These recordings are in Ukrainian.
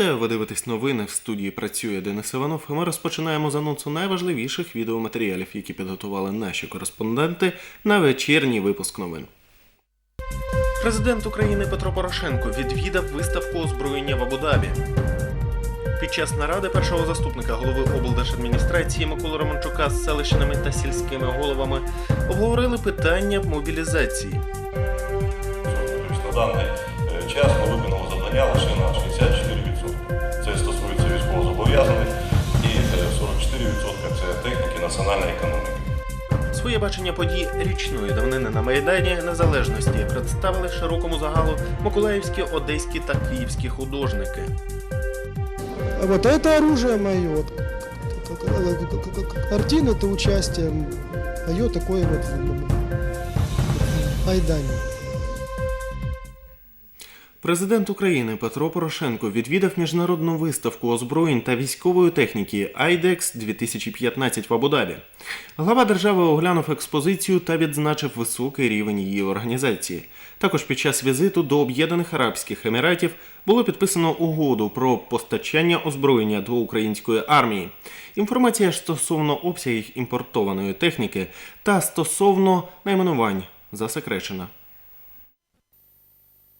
Вітаю, ви дивитесь новини. В студії працює Денис Іванов. І ми розпочинаємо з анонсу найважливіших відеоматеріалів, які підготували наші кореспонденти на вечірній випуск новин. Президент України Петро Порошенко відвідав виставку озброєння в Абу-Дабі. Під час наради першого заступника голови облдержадміністрації Миколи Романчука з селищними та сільськими головами обговорили питання мобілізації. Тобто на даний е, час ми виконали завдання лише на 64%. Національної економіки. Своє бачення подій річної давнини на Майдані Незалежності представили широкому загалу миколаївські, одеські та київські художники. А Вот это оружие мое. Картина это участие мое такое вот в Майдане. Президент України Петро Порошенко відвідав міжнародну виставку озброєнь та військової техніки IDEX 2015 в Абу-Дабі. Глава держави оглянув експозицію та відзначив високий рівень її організації. Також під час візиту до Об'єднаних Арабських Еміратів було підписано угоду про постачання озброєння до української армії. Інформація стосовно обсягів імпортованої техніки та стосовно найменувань засекречена.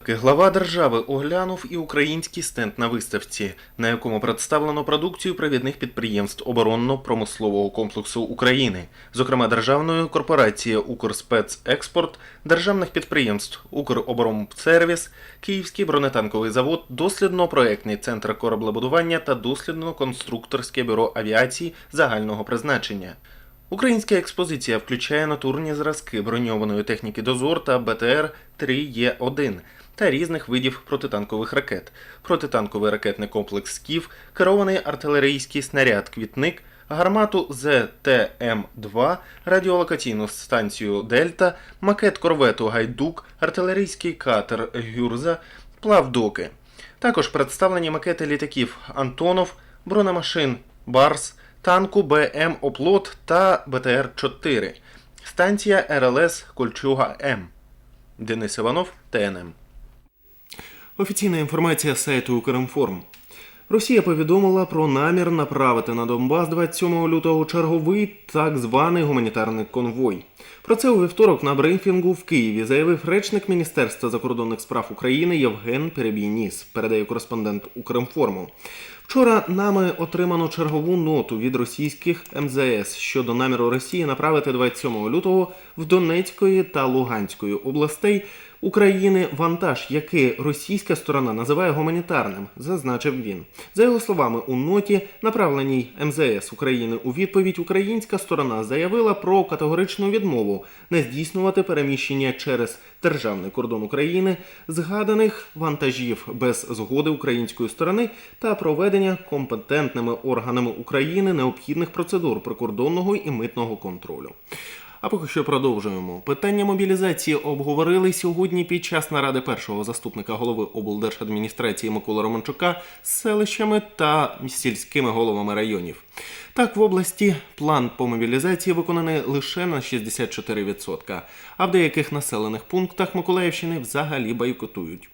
Глава держави оглянув і український стенд на виставці, на якому представлено продукцію провідних підприємств оборонно-промислового комплексу України, зокрема державної корпорації Укрспецекспорт, державних підприємств Укроборонсервіс, Київський бронетанковий завод, дослідно-проектний центр кораблебудування та дослідно-конструкторське бюро авіації загального призначення. Українська експозиція включає натурні зразки броньованої техніки Дозор та БТР 3Е1 та різних видів протитанкових ракет, протитанковий ракетний комплекс «Скіф», керований артилерійський снаряд Квітник, гармату ЗТМ-2, радіолокаційну станцію Дельта, макет корвету Гайдук, артилерійський катер Гюрза, плавдоки. Також представлені макети літаків Антонов, бронемашин Барс, танку БМ Оплот та БТР-4, станція РЛС Кольчуга М. Денис Іванов, ТНМ. Офіційна інформація сайту Укрінформ. Росія повідомила про намір направити на Донбас 27 лютого черговий так званий гуманітарний конвой. Про це у вівторок на брифінгу в Києві заявив речник Міністерства закордонних справ України Євген Перебійніс, передає кореспондент Укрінформу. Вчора нами отримано чергову ноту від російських МЗС щодо наміру Росії направити 27 лютого в Донецької та Луганської областей України вантаж, який російська сторона називає гуманітарним, зазначив він. За його словами, у ноті, направленій МЗС України у відповідь, українська сторона заявила про категоричну відмову не здійснювати переміщення через державний кордон України згаданих вантажів без згоди української сторони та проведення компетентними органами України необхідних процедур прикордонного і митного контролю. А поки що продовжуємо. Питання мобілізації обговорили сьогодні під час наради першого заступника голови облдержадміністрації Миколи Романчука з селищами та сільськими головами районів. Так, в області план по мобілізації виконаний лише на 64%, а в деяких населених пунктах Миколаївщини взагалі бойкотують.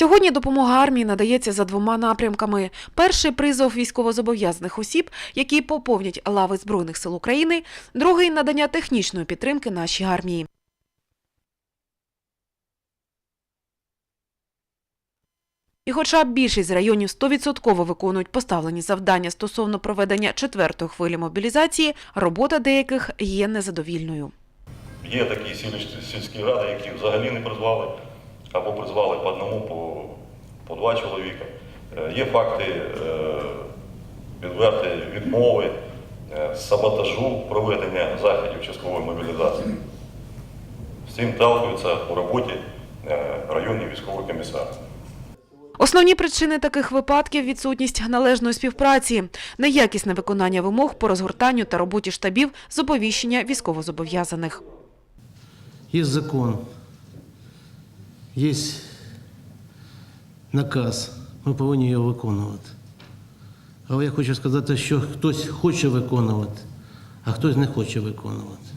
Сьогодні допомога армії надається за двома напрямками: перший призов військовозобов'язаних осіб, які поповнять лави збройних сил України, другий надання технічної підтримки нашій армії. І хоча більшість районів 100% виконують поставлені завдання стосовно проведення четвертої хвилі мобілізації, робота деяких є незадовільною. Є такі сільські, ради, які взагалі не призвали, або призвали по одному, по, по два чоловіка. Е, Є факти е, відвертої відмови, е, саботажу проведення заходів часткової мобілізації. З цим сталкуються у роботі районні військові комісари. Основні причини таких випадків відсутність належної співпраці, неякісне виконання вимог по розгортанню та роботі штабів з оповіщення військовозобов'язаних. Є закон, є наказ, ми повинні його виконувати. Але я хочу сказати, що хтось хоче виконувати, а хтось не хоче виконувати.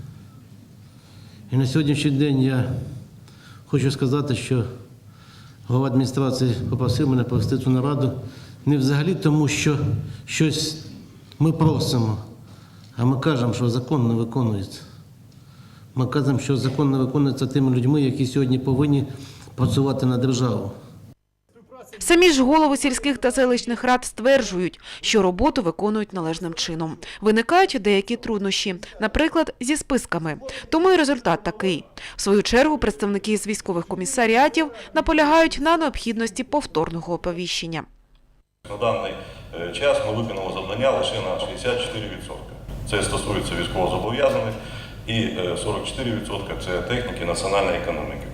І на сьогоднішній день я хочу сказати, що голова адміністрації попросив мене провести цю нараду не взагалі тому, що щось ми просимо, а ми кажемо, що закон не виконується. Ми кажемо, що закон не виконується тими людьми, які сьогодні повинні працювати на державу. Самі ж голови сільських та селищних рад стверджують, що роботу виконують належним чином. Виникають деякі труднощі, наприклад, зі списками. Тому і результат такий. В свою чергу представники з військових комісаріатів наполягають на необхідності повторного оповіщення. На даний е, час ми виконали завдання лише на 64%. Це стосується військовозобов'язаних і е, 44% це техніки національної економіки.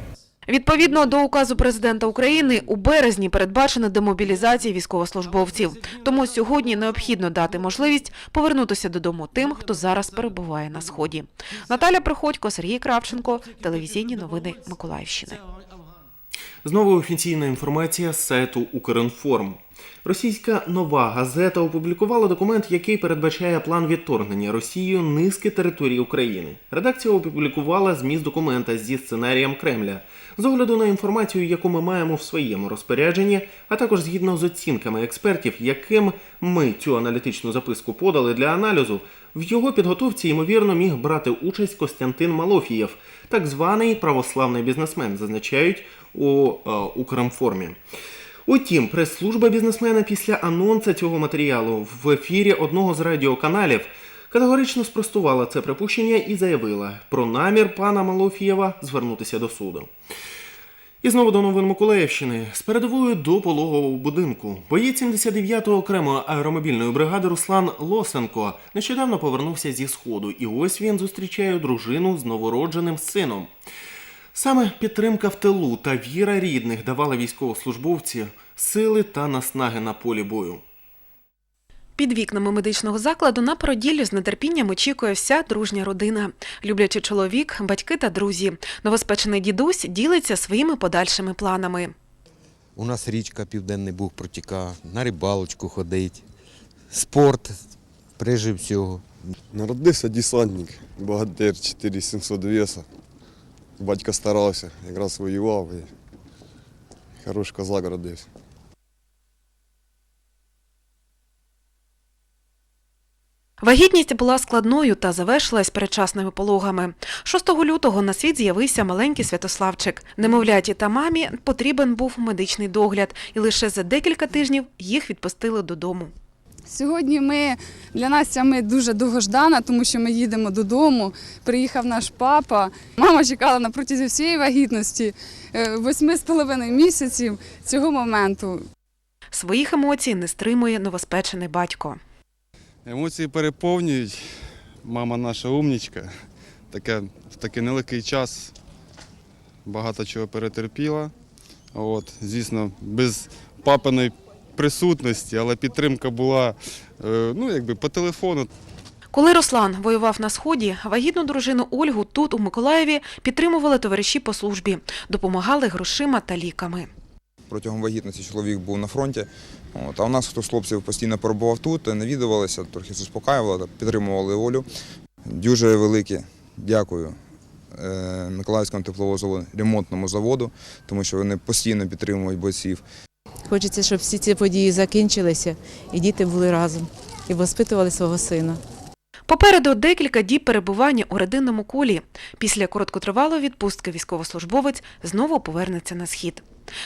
Відповідно до указу президента України, у березні передбачена демобілізація військовослужбовців. Тому сьогодні необхідно дати можливість повернутися додому тим, хто зараз перебуває на сході. Наталя Приходько, Сергій Кравченко, телевізійні новини Миколаївщини. Знову офіційна інформація з сайту Укрінформ. Російська нова газета опублікувала документ, який передбачає план відторгнення Росією низки територій України. Редакція опублікувала зміст документа зі сценарієм Кремля. З огляду на інформацію, яку ми маємо в своєму розпорядженні, а також згідно з оцінками експертів, яким ми цю аналітичну записку подали для аналізу, в його підготовці ймовірно міг брати участь Костянтин Малофієв, так званий православний бізнесмен, зазначають у е, Укрінформі. Утім, прес-служба бізнесмена після анонсу цього матеріалу в ефірі одного з радіоканалів категорично спростувала це припущення і заявила про намір пана Малофієва звернутися до суду. І знову до новин Миколаївщини. З передовою до пологового будинку. Боєць 79-го окремої аеромобільної бригади Руслан Лосенко нещодавно повернувся зі сходу, і ось він зустрічає дружину з новородженим сином. Саме підтримка в тилу та віра рідних давала військовослужбовці сили та наснаги на полі бою. Під вікнами медичного закладу на породіллю з нетерпінням очікує вся дружня родина. Люблячий чоловік, батьки та друзі. Новоспечений дідусь ділиться своїми подальшими планами. У нас річка Південний Буг протіка, на рибалочку ходить, спорт, прижив всього. Народився десантник, богатир 4700 веса. Батько старався, якраз воював і хороший козак родився. Вагітність була складною та завершилась передчасними пологами. 6 лютого на світ з'явився маленький Святославчик. Немовляті та мамі потрібен був медичний догляд, і лише за декілька тижнів їх відпустили додому. Сьогодні ми для нас ця ми дуже довгождана, тому що ми їдемо додому. Приїхав наш папа. Мама чекала на протязі всієї вагітності е, восьми з половиною місяців цього моменту. Своїх емоцій не стримує новоспечений батько. Емоції переповнюють. Мама наша умнічка. Таке, в такий нелегкий час багато чого перетерпіла. От, звісно, без папиної присутності, але підтримка була е, ну, якби по телефону. Коли Руслан воював на сході, вагітну дружину Ольгу тут, у Миколаєві, підтримували товариші по службі, допомагали грошима та ліками. Протягом вагітності чоловік був на фронті. От, а у нас хто з хлопців постійно перебував тут, навідувалися, трохи заспокаювали, підтримували Олю. Дуже велике дякую е, Миколаївському тепловозовому ремонтному заводу, тому що вони постійно підтримують бойців. Хочеться, щоб всі ці події закінчилися і діти були разом і воспитували свого сина. Попереду декілька діб перебування у родинному колі. Після короткотривалої відпустки військовослужбовець знову повернеться на схід.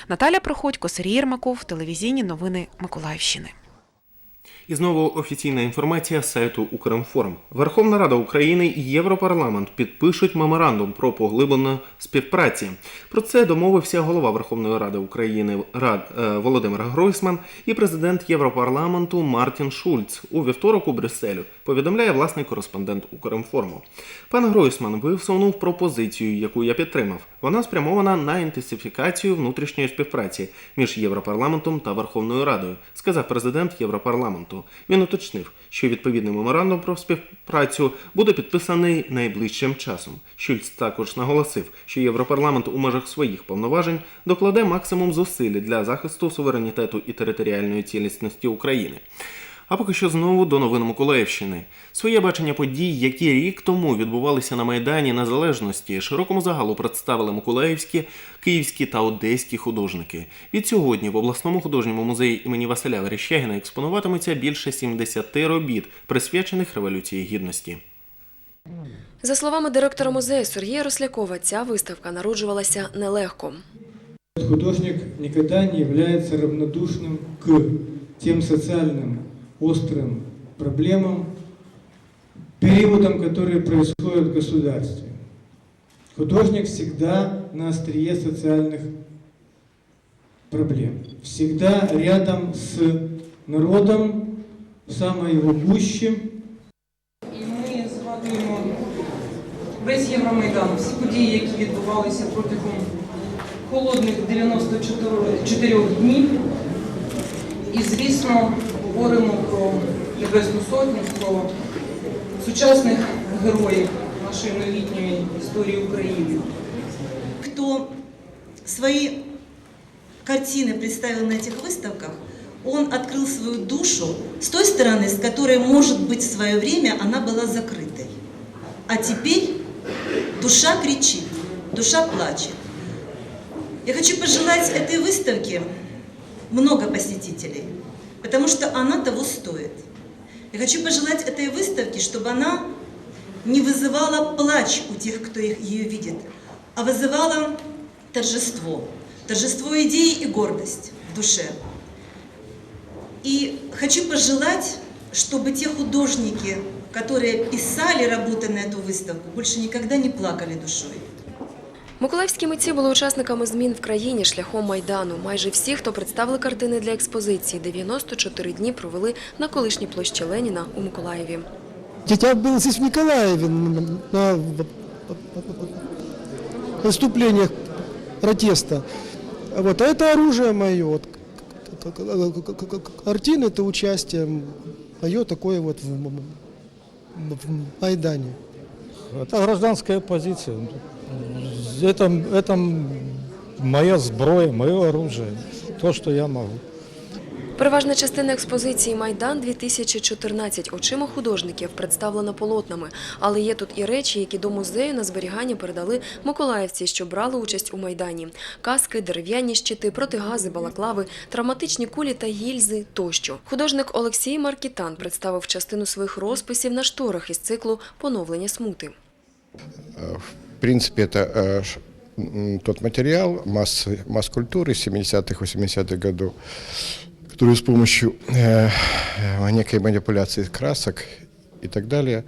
Наталя Проходько, Сергій Єрмаков, телевізійні новини Миколаївщини. І знову офіційна інформація з сайту Укрінформ. Верховна Рада України і Європарламент підпишуть меморандум про поглиблену співпраці. Про це домовився голова Верховної Ради України Рад е, Володимир Гройсман і президент Європарламенту Мартін Шульц у вівторок у Брюсселю. Повідомляє власний кореспондент Укрінформу. Пан Гройсман висунув пропозицію, яку я підтримав. Вона спрямована на інтенсифікацію внутрішньої співпраці між Європарламентом та Верховною Радою, сказав президент Європарламенту. Він уточнив, що відповідний меморандум про співпрацю буде підписаний найближчим часом. Шульц також наголосив, що Європарламент у межах своїх повноважень докладе максимум зусиль для захисту суверенітету і територіальної цілісності України. А поки що знову до новин Миколаївщини. Своє бачення подій, які рік тому відбувалися на Майдані Незалежності, широкому загалу представили миколаївські, київські та одеські художники. Від сьогодні в обласному художньому музеї імені Василя Верещагіна експонуватиметься більше 70 робіт, присвячених Революції Гідності. За словами директора музею Сергія Рослякова, ця виставка народжувалася нелегко. Художник никогда не является равнодушным к тем социальным острым проблемам, периодам, которые происходят в государстве. Художник всегда на острие социальных проблем, всегда рядом с народом, в самой его гуще. І ми згадуємо весь Євромайдан, всі події, які відбувалися протягом холодних 94 днів. І, звісно, говоримо про Небесну Сотню, про сучасних героїв нашої новітньої історії України. кто свои картины представил на этих выставках, он открыл свою душу с той стороны, с которой, может быть, в свое время она была закрытой. А теперь душа кричит, душа плачет. Я хочу пожелать этой выставке много посетителей, потому что она того стоит. Я хочу пожелать этой выставке, чтобы она не вызывала плач у тех, кто их- ее видит, а вызывала торжество. Торжество идеи и гордость в душе. И хочу пожелать, чтобы те художники, которые писали работы на эту выставку, больше никогда не плакали душой. Миколаївські митці були учасниками змін в країні шляхом Майдану. Майже всі, хто представили картини для експозиції, 94 дні провели на колишній площі Леніна у Миколаєві. Я был здесь в Николаеве н- на выступлениях протеста. Вот, а это оружие мое. Вот, к- к- к- к- к- Картины это участие мое такое вот в, м- м- в Майдане. Это гражданская позиция. Это, это моя зброя, мое оружие, то, что я могу. Переважна частина експозиції Майдан 2014 очима художників представлена полотнами, але є тут і речі, які до музею на зберігання передали миколаївці, що брали участь у майдані: каски, дерев'яні щити, протигази, балаклави, травматичні кулі та гільзи тощо. Художник Олексій Маркітан представив частину своїх розписів на шторах із циклу Поновлення смути. Принципе, это э, тот материал масс, масс-культуры 70-х, 80-х годов, который с помощью э, э, некой манипуляции красок и так далее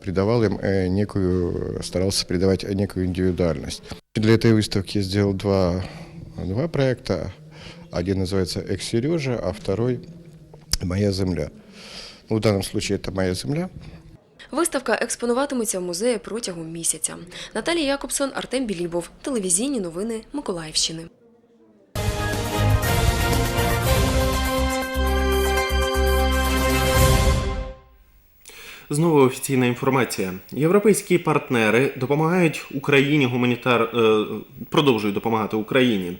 придавал им некую, старался придавать некую индивидуальность. Для этой выставки я сделал два, два проекта. Один называется «Экс Сережа», а второй «Моя земля». Ну, в данном случае это «Моя земля», Виставка експонуватиметься в музеї протягом місяця. Наталія Якобсон, Артем Білібов. Телевізійні новини Миколаївщини. Знову офіційна інформація. Європейські партнери допомагають Україні гуманітар е, продовжують допомагати Україні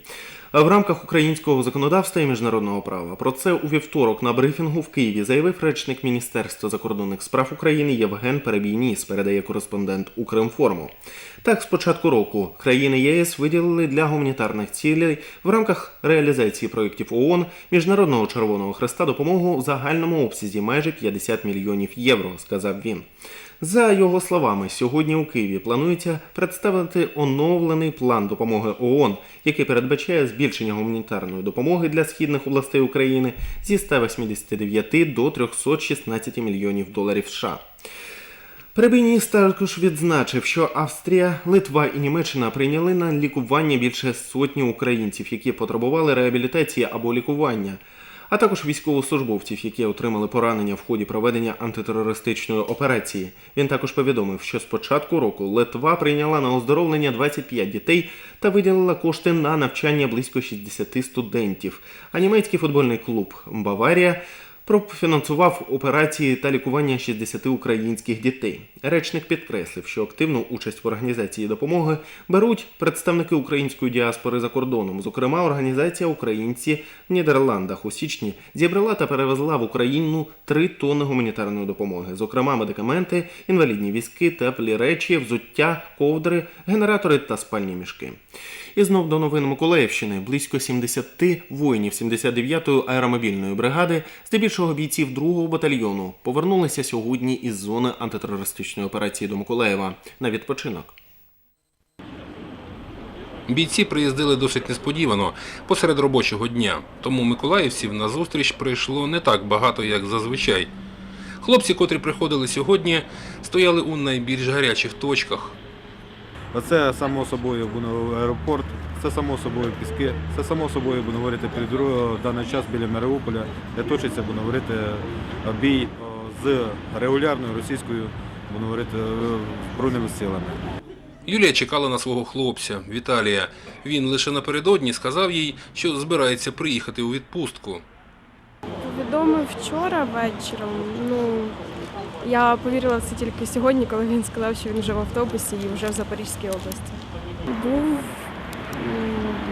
в рамках українського законодавства і міжнародного права. Про це у вівторок на брифінгу в Києві заявив речник Міністерства закордонних справ України Євген Перебійніс, передає кореспондент Укрінформу. Так, з початку року країни ЄС виділили для гуманітарних цілей в рамках реалізації проєктів ООН Міжнародного Червоного Хреста допомогу в загальному обсязі майже 50 мільйонів євро, сказав він. За його словами, сьогодні у Києві планується представити оновлений план допомоги ООН, який передбачає збільшення гуманітарної допомоги для східних областей України зі 189 до 316 мільйонів доларів США. Перебійніс також відзначив, що Австрія, Литва і Німеччина прийняли на лікування більше сотні українців, які потребували реабілітації або лікування, а також військовослужбовців, які отримали поранення в ході проведення антитерористичної операції. Він також повідомив, що з початку року Литва прийняла на оздоровлення 25 дітей та виділила кошти на навчання близько 60 студентів. А німецький футбольний клуб Баварія профінансував операції та лікування 60 українських дітей. Речник підкреслив, що активну участь в організації допомоги беруть представники української діаспори за кордоном. Зокрема, організація Українці в Нідерландах у січні зібрала та перевезла в Україну 3 тонни гуманітарної допомоги, зокрема медикаменти, інвалідні візки, теплі речі, взуття, ковдри, генератори та спальні мішки. І знов до новин Миколаївщини. Близько 70 воїнів 79-ї аеромобільної бригади, здебільшого бійців 2-го батальйону, повернулися сьогодні із зони антитерористичної операції до Миколаєва на відпочинок. Бійці приїздили досить несподівано, посеред робочого дня, тому миколаївців на зустріч прийшло не так багато, як зазвичай. Хлопці, котрі приходили сьогодні, стояли у найбільш гарячих точках. Оце само собою буде аеропорт, це само собою піски, це само собою будемо говорити в даний час біля Маріуполя, де точиться, будемо говорити, бій з регулярною російською, будемо говорити, е, збройними силами. Юлія чекала на свого хлопця Віталія. Він лише напередодні сказав їй, що збирається приїхати у відпустку. Повідомив вчора вечором. Ну я повірила в це тільки сьогодні, коли він сказав, що він вже в автобусі і вже в Запорізькій області. Був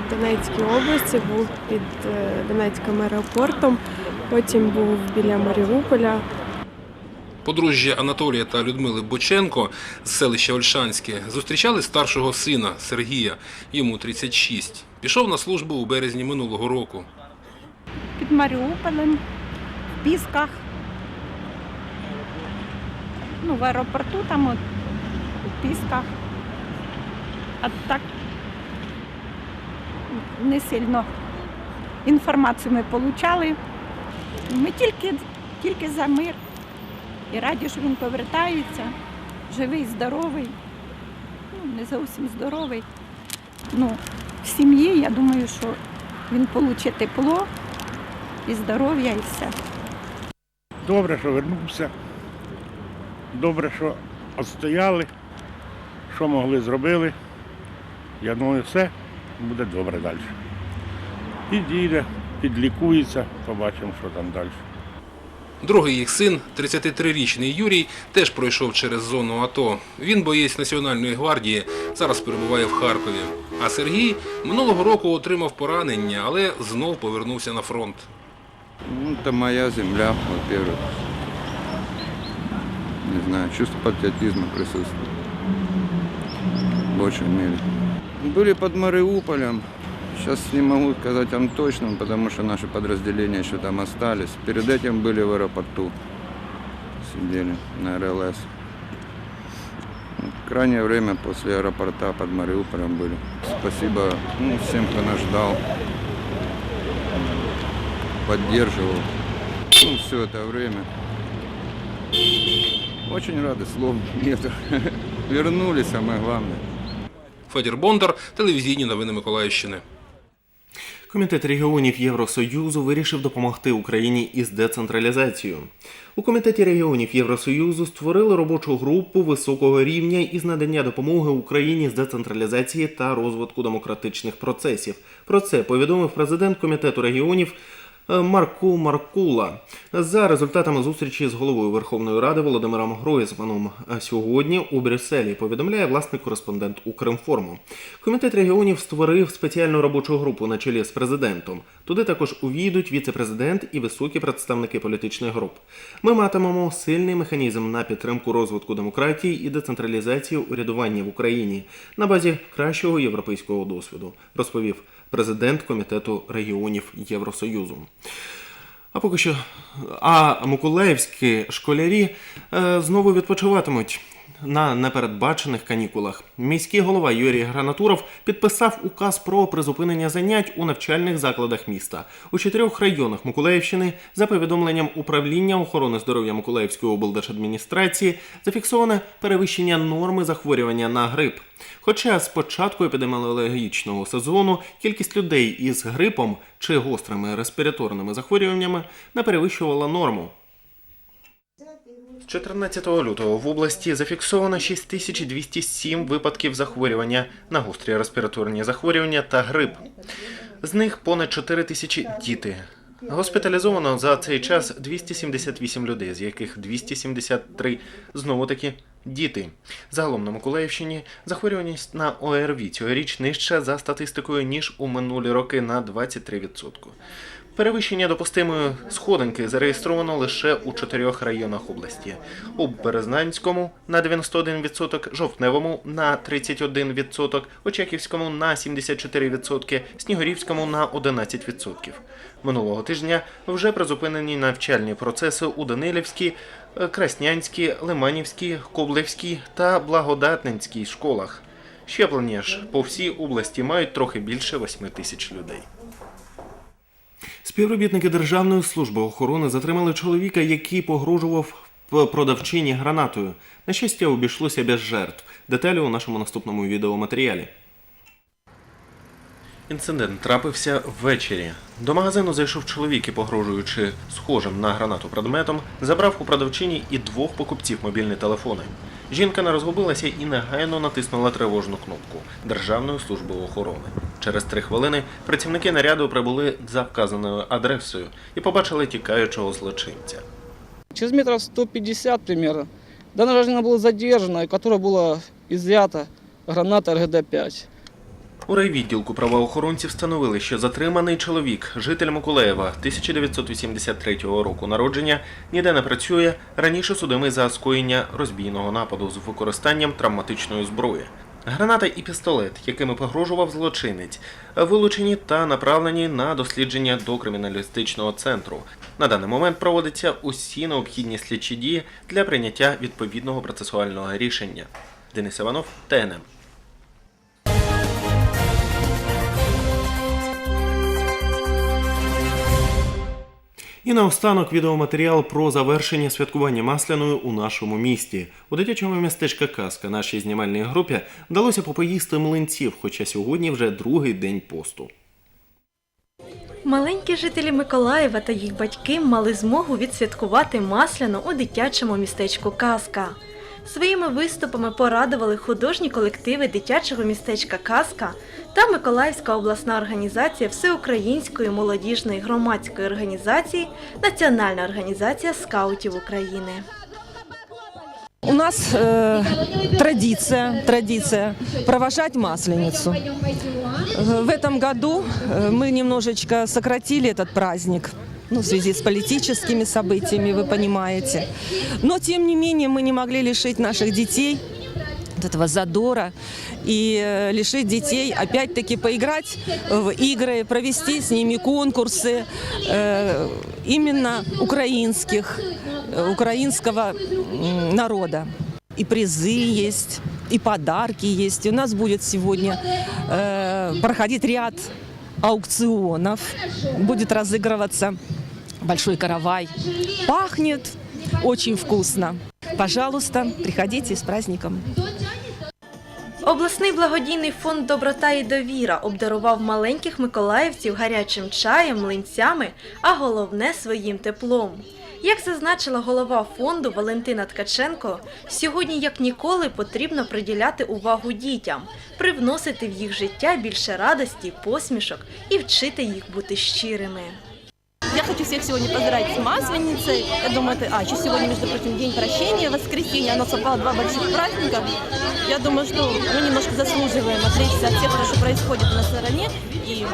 в Донецькій області, був під е, Донецьким аеропортом, потім був біля Маріуполя. Подружжя Анатолія та Людмили Боченко з селища Ольшанське зустрічали старшого сина Сергія, йому 36. Пішов на службу у березні минулого року. під Маріуполем, в Пісках. Ну, в аеропорту там от, у Пісках. А так не сильно інформацію ми отримали. Ми тільки, тільки за мир. І раді, що він повертається, живий, здоровий, ну, не зовсім здоровий. Ну, в сім'ї, я думаю, що він отримає тепло і здоров'я, і все. Добре, що вернувся. Добре, що відстояли, що могли зробили. Я думаю, все буде добре далі. Підійде, підлікується, побачимо, що там далі. Другий їх син, 33-річний Юрій, теж пройшов через зону АТО. Він боєць Національної гвардії, зараз перебуває в Харкові. А Сергій минулого року отримав поранення, але знов повернувся на фронт. Ну, это моя земля, во-первых. Не знаю, чувство патриотизма присутствует. В большей мере. Были под Мариуполем. Сейчас не могу сказать вам точно, потому что наши подразделения еще там остались. Перед этим были в аэропорту. Сидели на РЛС. В крайнее время после аэропорта под Мариуполем были. Спасибо ну, всем, кто нас ждал поддерживал ну, все это время. Очень рады, слов нет. Вернулись, самое главное. Федір Бондар, телевізійні новини Миколаївщини. Комітет регіонів Євросоюзу вирішив допомогти Україні із децентралізацією. У комітеті регіонів Євросоюзу створили робочу групу високого рівня із надання допомоги Україні з децентралізації та розвитку демократичних процесів. Про це повідомив президент комітету регіонів. Е, Марку Маркула за результатами зустрічі з головою Верховної Ради Володимиром Гройсманом А сьогодні у Брюсселі повідомляє власний кореспондент Укрінформу. Комітет регіонів створив спеціальну робочу групу на чолі з президентом. Туди також увійдуть віце-президент і високі представники політичних груп. Ми матимемо сильний механізм на підтримку розвитку демократії і децентралізації урядування в Україні на базі кращого європейського досвіду, розповів президент комітету регіонів Євросоюзу. А поки що, а миколаївські школярі е, знову відпочиватимуть на непередбачених канікулах. Міський голова Юрій Гранатуров підписав указ про призупинення занять у навчальних закладах міста у чотирьох районах Миколаївщини. За повідомленням управління охорони здоров'я Миколаївської облдержадміністрації зафіксоване перевищення норми захворювання на грип. Хоча з початку епідеміологічного сезону кількість людей із грипом чи гострими респіраторними захворюваннями не перевищувала норму. З 14 лютого в області зафіксовано 6207 випадків захворювання на гострі респіраторні захворювання та грип. З них понад 4 тисячі діти. Госпіталізовано за цей час 278 людей, з яких 273 знову таки діти. Загалом на Миколаївщині захворюваність на ОРВІ цьогоріч нижча за статистикою ніж у минулі роки на 23%. Перевищення допустимої сходинки зареєстровано лише у чотирьох районах області: у Березнанському на 91%, Жовтневому на 31%, Очаківському на 74%, Снігурівському на 11%. Минулого тижня вже призупинені навчальні процеси у Данилівській, Краснянській, Лиманівській, Коблевській та Благодатненській школах. Щеплення ж по всій області мають трохи більше 8 тисяч людей. Співробітники Державної служби охорони затримали чоловіка, який погрожував продавчині гранатою. На щастя, обійшлося без жертв. Деталі у нашому наступному відеоматеріалі. Інцидент трапився ввечері. До магазину зайшов чоловік і, погрожуючи схожим на гранату предметом, забрав у продавчині і двох покупців мобільні телефони. Жінка не розгубилася і негайно натиснула тривожну кнопку Державної служби охорони. Через три хвилини працівники наряду прибули за вказаною адресою і побачили тікаючого злочинця. Через метров 150 примерно данная гражданина была задержана, и которая была изъята граната РГД-5. У райвідділку правоохоронці встановили, що затриманий чоловік, житель Миколаєва 1983 року народження, ніде не працює, раніше судимий за скоєння розбійного нападу з використанням травматичної зброї. Граната і пістолет, якими погрожував злочинець, вилучені та направлені на дослідження до криміналістичного центру. На даний момент проводяться усі необхідні слідчі дії для прийняття відповідного процесуального рішення. Денис Іванов, ТНМ. І наостанок відеоматеріал про завершення святкування масляною у нашому місті. У дитячому містечка Казка нашій знімальній групі вдалося попоїсти млинців, хоча сьогодні вже другий день посту. Маленькі жителі Миколаєва та їх батьки мали змогу відсвяткувати масляну у дитячому містечку Казка. Своїми виступами порадували художні колективи дитячого містечка Казка та Миколаївська обласна організація Всеукраїнської молодіжної громадської організації Національна організація скаутів України. У нас э, традиция, традиция провожать Масленицу. Э, В этом году э, мы немножечко сократили этот праздник. Ну, в связи с политическими событиями, вы понимаете. Но, тем не менее, мы не могли лишить наших детей этого задора и э, лишить детей опять-таки поиграть в игры, провести с ними конкурсы э, именно украинских, э, украинского народа. И призы есть, и подарки есть. И у нас будет сегодня э, проходить ряд аукционов, будет разыгрываться большой каравай. Пахнет очень вкусно. Пожалуйста, приходите с праздником. Обласний благодійний фонд Доброта і довіра обдарував маленьких миколаївців гарячим чаєм, млинцями, а головне своїм теплом. Як зазначила голова фонду Валентина Ткаченко, сьогодні як ніколи потрібно приділяти увагу дітям, привносити в їх життя більше радості, посмішок і вчити їх бути щирими. Я хочу всех сегодня поздравить с Масленицей. Я думаю, это... А, еще сегодня, между прочим, День прощения, воскресенье. Оно совпало два больших праздника. Я думаю, что мы немножко заслуживаем отвлечься от всего, что происходит на стороне. И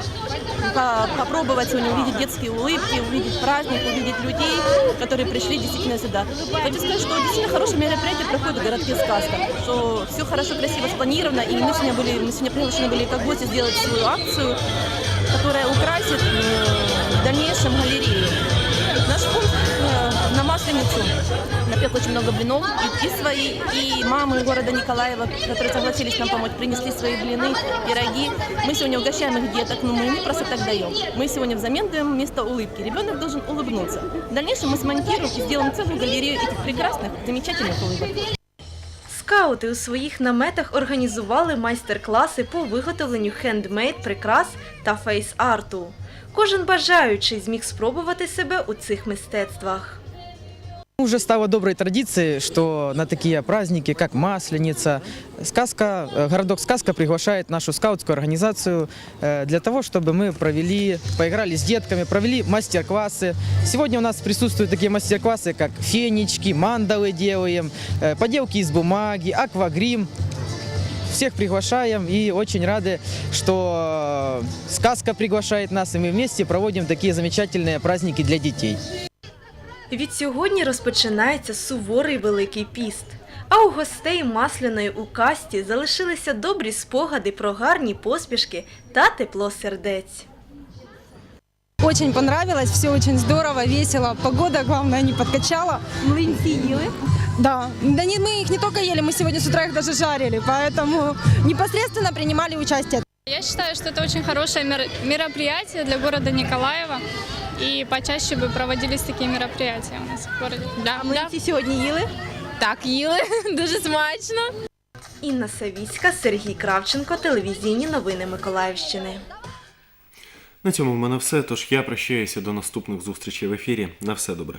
по- попробовать сегодня увидеть детские улыбки, увидеть праздник, увидеть людей, которые пришли действительно сюда. Хочу сказать, что действительно хорошее мероприятие проходит в городке Сказка. Что все хорошо, красиво спланировано. И мы сегодня, были, мы сегодня приглашены были как гости сделать свою акцию, которая украсит э, в дальнейшем галерею. Наш фонд э, на Масленицу напек очень много блинов. И, и свои, и мамы города Николаева, которые согласились нам помочь, принесли свои блины, пироги. Мы сегодня угощаем их деток, но мы не просто так даем. Мы сегодня взамен даем вместо улыбки. Ребенок должен улыбнуться. В дальнейшем мы смонтируем и сделаем целую галерею этих прекрасных, замечательных улыбок. Скаути у своїх наметах організували майстер-класи по виготовленню хендмейд прикрас та фейс-арту. Кожен бажаючий зміг спробувати себе у цих мистецтвах. Уже стало доброй традицией, что на такие праздники, как Масленица, сказка, э, городок Сказка приглашает нашу скаутскую организацию э, для того, чтобы мы провели, поиграли с детками, провели мастер-классы. Сегодня у нас присутствуют такие мастер-классы, как фенечки, мандалы делаем, э, поделки из бумаги, аквагрим. Всех приглашаем и очень рады, что сказка приглашает нас, и мы вместе проводим такие замечательные праздники для детей. Від сьогодні розпочинається суворий Великий піст. А у гостей масляної у касті залишилися добрі спогади про гарні поспішки та тепло сердець. Очень понравилось, все очень здорово, весело. Погода, главное, не подкачала. Млинці їли? Да. Да не, мы их не только ели, мы сегодня с утра их даже жарили, поэтому непосредственно принимали участие. Я считаю, что это очень хорошее мер- мероприятие для города Николаева. И почаще бы проводились такие мероприятия у нас в городе. Да, Млинці сьогодні їли? Так, їли. Дуже смачно. Інна Савіцька, Сергій Кравченко, телевізійні новини Миколаївщини. На цьому в мене все. Тож я прощаюся до наступних зустрічей в ефірі. На все добре.